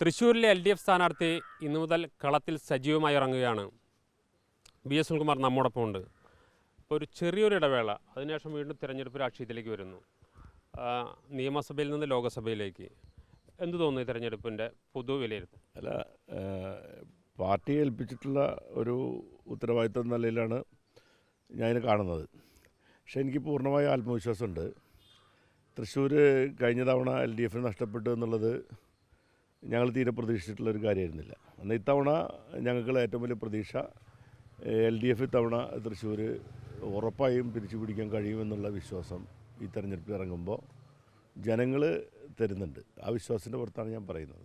തൃശ്ശൂരിലെ L D F സ്ഥാനാർത്ഥി ഇന്നു മുതൽ കളത്തിൽ സജീവമായി ഇറങ്ങുകയാണ്. ബി എസ് സുനിൽകുമാർ നമ്മോടൊപ്പം ഉണ്ട് ഇപ്പോൾ ഒരു ചെറിയൊരു ഇടവേള അതിനുശേഷം വീണ്ടും തിരഞ്ഞെടുപ്പ് രാഷ്ട്രീയത്തിലേക്ക് വരുന്നു. നിയമസഭയിൽ നിന്ന് ലോകസഭയിലേക്ക്. എന്ത് തോന്നുന്നു ഈ തിരഞ്ഞെടുപ്പിന്റെ പൊതു വിലയിരുത്തൽ? അല്ല പാർട്ടിയെ പാർട്ടി ഏൽപ്പിച്ചിട്ടുള്ള ഒരു ഉത്തരവാദിത്വം നിലയിലാണ് ഞാനിത് കാണുന്നത്. പക്ഷേ എനിക്ക് പൂർണമായ ആത്മവിശ്വാസമുണ്ട്. തൃശ്ശൂർ കഴിഞ്ഞ തവണ എൽ ഡി എഫിന് നഷ്ടപ്പെട്ടു എന്നുള്ളത് ഞങ്ങൾ തീരെ പ്രതീക്ഷിച്ചിട്ടുള്ള ഒരു കാര്യമായിരുന്നില്ല. എന്നാൽ ഇത്തവണ ഞങ്ങൾക്കുള്ള ഏറ്റവും വലിയ പ്രതീക്ഷ എൽ ഡി എഫ് ഇത്തവണ തൃശ്ശൂർ ഉറപ്പായും പിരിച്ചു പിടിക്കാൻ കഴിയുമെന്നുള്ള വിശ്വാസം ഈ തെരഞ്ഞെടുപ്പിൽ ഇറങ്ങുമ്പോൾ ജനങ്ങൾ തരുന്നുണ്ട്. ആ വിശ്വാസത്തിന്റെ പുറത്താണ് ഞാൻ പറയുന്നത്.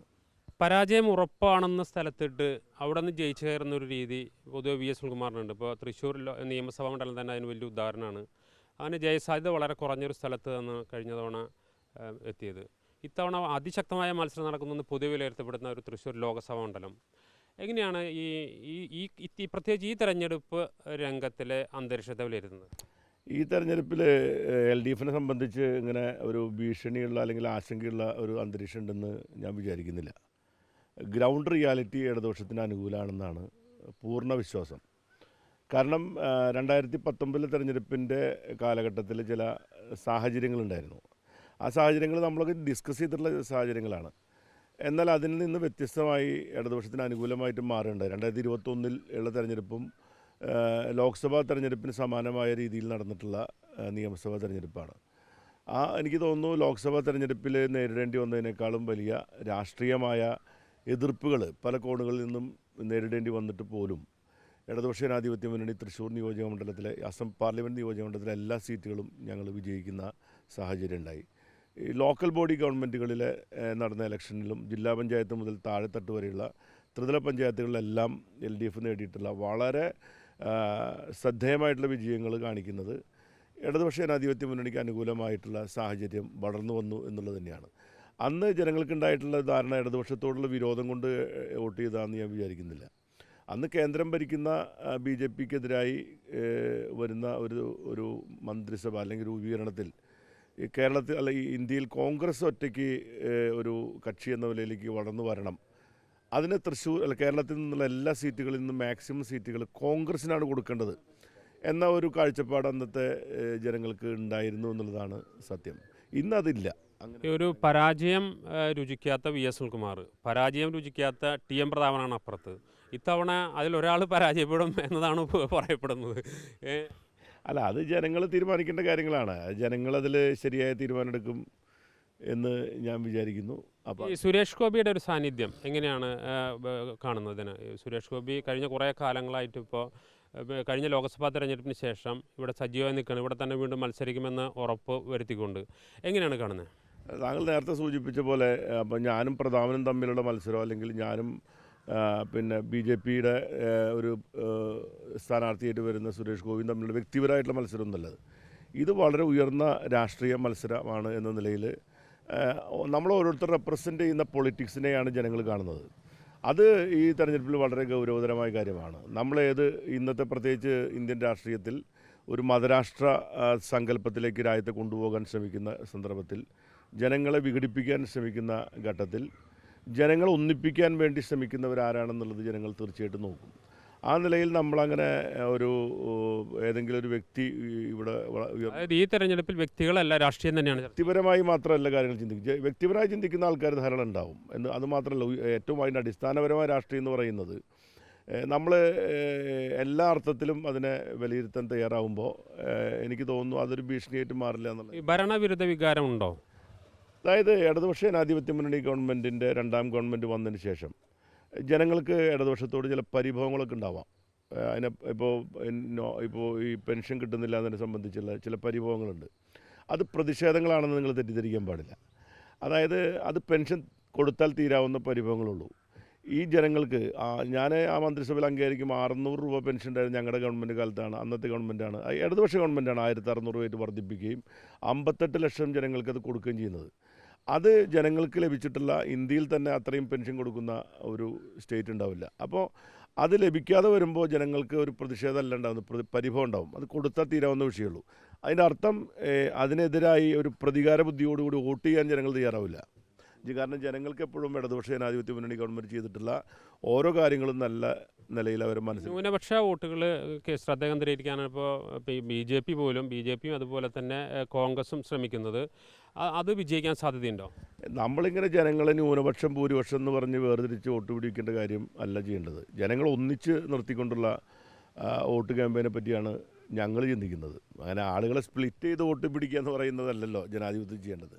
പരാജയം ഉറപ്പാണെന്ന സ്ഥലത്തിട്ട് അവിടെ നിന്ന് ജയിച്ചു കയറുന്ന ഒരു രീതി പൊതുവെ വി എസ് സുനിൽകുമാറിനുണ്ട് ഇപ്പോൾ തൃശ്ശൂർ നിയമസഭാ മണ്ഡലം തന്നെ അതിന് വലിയ ഉദാഹരണമാണ്. അങ്ങനെ ജയസാധ്യത വളരെ കുറഞ്ഞൊരു സ്ഥലത്ത് നിന്ന് കഴിഞ്ഞ തവണ എത്തിയത്. ഇത്തവണ അതിശക്തമായ മത്സരം നടക്കുന്നെന്ന് പൊതുവെ വിലയിരുത്തപ്പെടുന്ന ഒരു തൃശ്ശൂർ ലോകസഭാ മണ്ഡലം. എങ്ങനെയാണ് ഈ ഈ ഈ പ്രത്യേകിച്ച് ഈ തെരഞ്ഞെടുപ്പ് രംഗത്തിലെ അന്തരീക്ഷത്തെ വിലയിരുത്തുന്നത്? ഈ തെരഞ്ഞെടുപ്പിൽ എൽ ഡി എഫിനെ സംബന്ധിച്ച് ഇങ്ങനെ ഒരു ഭീഷണിയുള്ള അല്ലെങ്കിൽ ആശങ്കയുള്ള ഒരു അന്തരീക്ഷം ഉണ്ടെന്ന് ഞാൻ വിചാരിക്കുന്നില്ല. ഗ്രൗണ്ട് റിയാലിറ്റി ഇടതുപക്ഷത്തിന് അനുകൂലമാണെന്നാണ് പൂർണ വിശ്വാസം. കാരണം രണ്ടായിരത്തി പത്തൊമ്പതിലെ തെരഞ്ഞെടുപ്പിന്റെ കാലഘട്ടത്തിൽ ചില സാഹചര്യങ്ങളുണ്ടായിരുന്നു. ആ സാഹചര്യങ്ങൾ നമ്മളൊക്കെ ഡിസ്കസ് ചെയ്തിട്ടുള്ള സാഹചര്യങ്ങളാണ്. എന്നാൽ അതിൽ നിന്ന് വ്യത്യസ്തമായി ഇടതുപക്ഷത്തിന് അനുകൂലമായിട്ട് മാറുന്നുണ്ട് രണ്ടായിരത്തി ഇരുപത്തൊന്നിൽ ഉള്ള തെരഞ്ഞെടുപ്പും ലോക്സഭാ തെരഞ്ഞെടുപ്പിന് സമാനമായ രീതിയിൽ നടന്നിട്ടുള്ള നിയമസഭാ തെരഞ്ഞെടുപ്പാണ്. ആ എനിക്ക് തോന്നുന്നു ലോക്സഭാ തെരഞ്ഞെടുപ്പിൽ നേരിടേണ്ടി വന്നതിനേക്കാളും വലിയ രാഷ്ട്രീയമായ എതിർപ്പുകൾ പല കോണുകളിൽ നിന്നും നേരിടേണ്ടി വന്നിട്ട് പോലും ഇടതുപക്ഷ ജനാധിപത്യ മുന്നണി തൃശ്ശൂർ നിയോജക മണ്ഡലത്തിലെ അസം പാർലമെന്റ് നിയോജക മണ്ഡലത്തിലെ എല്ലാ സീറ്റുകളും ഞങ്ങൾ വിജയിക്കുന്ന സാഹചര്യം ഉണ്ടായി. ഈ ലോക്കൽ ബോഡി ഗവൺമെന്റുകളിലെ ഏഹ്, നടന്ന ഇലക്ഷനിലും ജില്ലാ പഞ്ചായത്ത് മുതൽ താഴെത്തട്ട് വരെയുള്ള ത്രിതല പഞ്ചായത്തുകളിലെല്ലാം എൽ ഡി എഫ് നേടിയിട്ടുള്ള വളരെ ശ്രദ്ധേയമായിട്ടുള്ള വിജയങ്ങൾ കാണിക്കുന്നത് ഇടതുപക്ഷ ജനാധിപത്യ മുന്നണിക്ക് അനുകൂലമായിട്ടുള്ള സാഹചര്യം വളർന്നു വന്നു എന്നുള്ളത് തന്നെയാണ്. അന്ന് ജനങ്ങൾക്കുണ്ടായിട്ടുള്ള ധാരണ ഇടതുപക്ഷത്തോടുള്ള വിരോധം കൊണ്ട് വോട്ട് ചെയ്താന്ന് ഞാൻ വിചാരിക്കുന്നില്ല. അന്ന് കേന്ദ്രം ഭരിക്കുന്ന ബി ജെ പിക്കെതിരായി വരുന്ന ഒരു ഒരു മന്ത്രിസഭ അല്ലെങ്കിൽ രൂപീകരണത്തിൽ കേരളത്തിൽ അല്ല ഈ ഇന്ത്യയിൽ കോൺഗ്രസ് ഒറ്റയ്ക്ക് ഒരു കക്ഷി എന്ന നിലയിലേക്ക് വളർന്നു വരണം. അതിന് തൃശ്ശൂർ അല്ല കേരളത്തിൽ നിന്നുള്ള എല്ലാ സീറ്റുകളിൽ നിന്നും മാക്സിമം സീറ്റുകൾ കോൺഗ്രസ്സിനാണ് കൊടുക്കേണ്ടത് എന്ന ഒരു കാഴ്ചപ്പാട് അന്നത്തെ ജനങ്ങൾക്ക് ഉണ്ടായിരുന്നു എന്നുള്ളതാണ് സത്യം. ഇന്നതില്ല ഒരു പരാജയം രുചിക്കാത്ത വി എസ് സുനിൽകുമാർ പരാജയം രുചിക്കാത്ത ടി എം പ്രതാപനാണ് അപ്പുറത്ത്. ഇത്തവണ അതിലൊരാൾ പരാജയപ്പെടും എന്നതാണ് പറയപ്പെടുന്നത്. അല്ല അത് ജനങ്ങൾ തീരുമാനിക്കേണ്ട കാര്യങ്ങളാണ്. ജനങ്ങളതിൽ ശരിയായ തീരുമാനമെടുക്കും എന്ന് ഞാൻ വിചാരിക്കുന്നു. അപ്പോൾ ഈ സുരേഷ് ഗോപിയുടെ ഒരു സാന്നിധ്യം എങ്ങനെയാണ് കാണുന്നതിന്? കാണുന്നത് സുരേഷ് ഗോപി കഴിഞ്ഞ കുറേ കാലങ്ങളായിട്ട് ഇപ്പോൾ കഴിഞ്ഞ ലോക്സഭാ തെരഞ്ഞെടുപ്പിന് ശേഷം ഇവിടെ സജീവമായി നിൽക്കുകയാണ്. ഇവിടെ തന്നെ വീണ്ടും മത്സരിക്കുമെന്ന് ഉറപ്പ് വരുത്തിക്കൊണ്ട്. എങ്ങനെയാണ് കാണുന്നത്? താങ്കൾ നേരത്തെ സൂചിപ്പിച്ച പോലെ അപ്പോൾ ഞാനും പ്രധാനനും തമ്മിലുള്ള മത്സരം അല്ലെങ്കിൽ ഞാനും പിന്നെ ബി ജെ പിയുടെ ഒരു സ്ഥാനാർത്ഥിയായിട്ട് വരുന്ന സുരേഷ് ഗോവിന്ദ് തമ്മിലുള്ള വ്യക്തിപരമായിട്ടുള്ള മത്സരം ഇത് വളരെ ഉയർന്ന രാഷ്ട്രീയ മത്സരമാണ് എന്ന നിലയിൽ നമ്മൾ ഓരോരുത്തർ റെപ്രസെന്റ് ചെയ്യുന്ന പൊളിറ്റിക്സിനെയാണ് ജനങ്ങൾ കാണുന്നത്. അത് ഈ തെരഞ്ഞെടുപ്പിൽ വളരെ ഗൗരവതരമായ കാര്യമാണ്. നമ്മളേത് ഇന്നത്തെ പ്രത്യേകിച്ച് ഇന്ത്യൻ രാഷ്ട്രീയത്തിൽ ഒരു മതരാഷ്ട്ര സങ്കല്പത്തിലേക്ക് രാജ്യത്തെ കൊണ്ടുപോകാൻ ശ്രമിക്കുന്ന സന്ദർഭത്തിൽ ജനങ്ങളെ വിഘടിപ്പിക്കാൻ ശ്രമിക്കുന്ന ഘട്ടത്തിൽ ജനങ്ങളെ ഒന്നിപ്പിക്കാൻ വേണ്ടി ശ്രമിക്കുന്നവരാരാണെന്നുള്ളത് ജനങ്ങൾ തീർച്ചയായിട്ടും നോക്കും. ആ നിലയിൽ നമ്മളങ്ങനെ ഒരു ഏതെങ്കിലും ഒരു വ്യക്തി ഇവിടെ അതായത് ഈ തെരഞ്ഞെടുപ്പിൽ വ്യക്തികളല്ല രാഷ്ട്രീയം തന്നെയാണ് വ്യക്തിപരമായി മാത്രമല്ല കാര്യങ്ങൾ ചിന്തിക്കുക വ്യക്തിപരമായി ചിന്തിക്കുന്ന ആൾക്കാർ ധാരാളം ഉണ്ടാവും. എന്ന് അത് മാത്രമല്ല ഏറ്റവും അതിന്റെ അടിസ്ഥാനപരമായ രാഷ്ട്രീയം എന്ന് പറയുന്നത് നമ്മൾ എല്ലാ അർത്ഥത്തിലും അതിനെ വിലയിരുത്താൻ തയ്യാറാവുമ്പോൾ എനിക്ക് തോന്നുന്നു അതൊരു ഭീഷണിയായിട്ട് മാറില്ല എന്നുള്ളത്. ഭരണവിരുദ്ധ വികാരം ഉണ്ടോ? അതായത് ഇടതുപക്ഷ ജനാധിപത്യ മുന്നണി ഗവൺമെന്റിന്റെ രണ്ടാം ഗവൺമെന്റ് വന്നതിന് ശേഷം ജനങ്ങൾക്ക് ഇടതുപക്ഷത്തോട് ചില പരിഭവങ്ങളൊക്കെ ഉണ്ടാവാം. അതിനെ ഇപ്പോൾ ഇപ്പോൾ ഈ പെൻഷൻ കിട്ടുന്നില്ല എന്നതിനെ സംബന്ധിച്ചുള്ള ചില പരിഭവങ്ങളുണ്ട്. അത് പ്രതിഷേധങ്ങളാണെന്ന് നിങ്ങൾ തെറ്റിദ്ധരിക്കാൻ പാടില്ല. അതായത് അത് പെൻഷൻ കൊടുത്താൽ തീരാവുന്ന പരിഭവങ്ങളുള്ളൂ. ഈ ജനങ്ങൾക്ക് ഞാൻ ആ മന്ത്രിസഭയിൽ അംഗീകരിക്കും അറുന്നൂറ് രൂപ പെൻഷൻ ഉണ്ടായിരുന്നു ഞങ്ങളുടെ ഗവൺമെന്റ് കാലത്താണ്. അന്നത്തെ ഗവൺമെന്റാണ് ഇടതുപക്ഷ ഗവൺമെന്റാണ് ആയിരത്തി അറുന്നൂറ് രൂപയായിട്ട് വർദ്ധിപ്പിക്കുകയും അമ്പത്തെട്ട് ലക്ഷം ജനങ്ങൾക്ക് അത് കൊടുക്കുകയും ചെയ്യുന്നത്. അത് ജനങ്ങൾക്ക് ലഭിച്ചിട്ടുള്ള ഇന്ത്യയിൽ തന്നെ അത്രയും പെൻഷൻ കൊടുക്കുന്ന ഒരു സ്റ്റേറ്റ് ഉണ്ടാവില്ല. അപ്പോൾ അത് ലഭിക്കാതെ വരുമ്പോൾ ജനങ്ങൾക്ക് ഒരു പ്രതിഷേധമല്ല ഉണ്ടാകുന്നത് പരിഭവം ഉണ്ടാവും. അത് കൊടുത്താൽ തീരാവുന്ന വിഷയമുള്ളൂ. അതിന്റെ അർത്ഥം അതിനെതിരായി ഒരു പ്രതികാര ബുദ്ധിയോടുകൂടി വോട്ട് ചെയ്യാൻ ജനങ്ങൾ തയ്യാറാവില്ല. കാരണം ജനങ്ങൾക്ക് എപ്പോഴും ഇടതുപക്ഷ ജനാധിപത്യ മുന്നണി ഗവൺമെന്റ് ചെയ്തിട്ടുള്ള ഓരോ കാര്യങ്ങളും നല്ല നിലയിൽ അവർ മനസ്സിൽ ന്യൂനപക്ഷ വോട്ടുകൾ ശ്രദ്ധ കേന്ദ്രീകരിക്കാനാണ് ഇപ്പോൾ ബി ജെ പി പോലും ബി ജെ പിയും അതുപോലെ തന്നെ കോൺഗ്രസും ശ്രമിക്കുന്നത്. അത് വിജയിക്കാൻ സാധ്യതയുണ്ടോ? നമ്മളിങ്ങനെ ജനങ്ങളെ ന്യൂനപക്ഷം ഭൂരിപക്ഷം എന്ന് പറഞ്ഞ് വേർതിരിച്ച് വോട്ട് പിടിക്കേണ്ട കാര്യം അല്ല ചെയ്യേണ്ടത്. ജനങ്ങൾ ഒന്നിച്ച് നിർത്തിക്കൊണ്ടുള്ള വോട്ട് ക്യാമ്പയിനെ പറ്റിയാണ് ഞങ്ങൾ ചിന്തിക്കുന്നത്. അങ്ങനെ ആളുകളെ സ്പ്ലിറ്റ് ചെയ്ത് വോട്ട് പിടിക്കുക എന്ന് പറയുന്നതല്ലല്ലോ ജനാധിപത്യം ചെയ്യേണ്ടത്.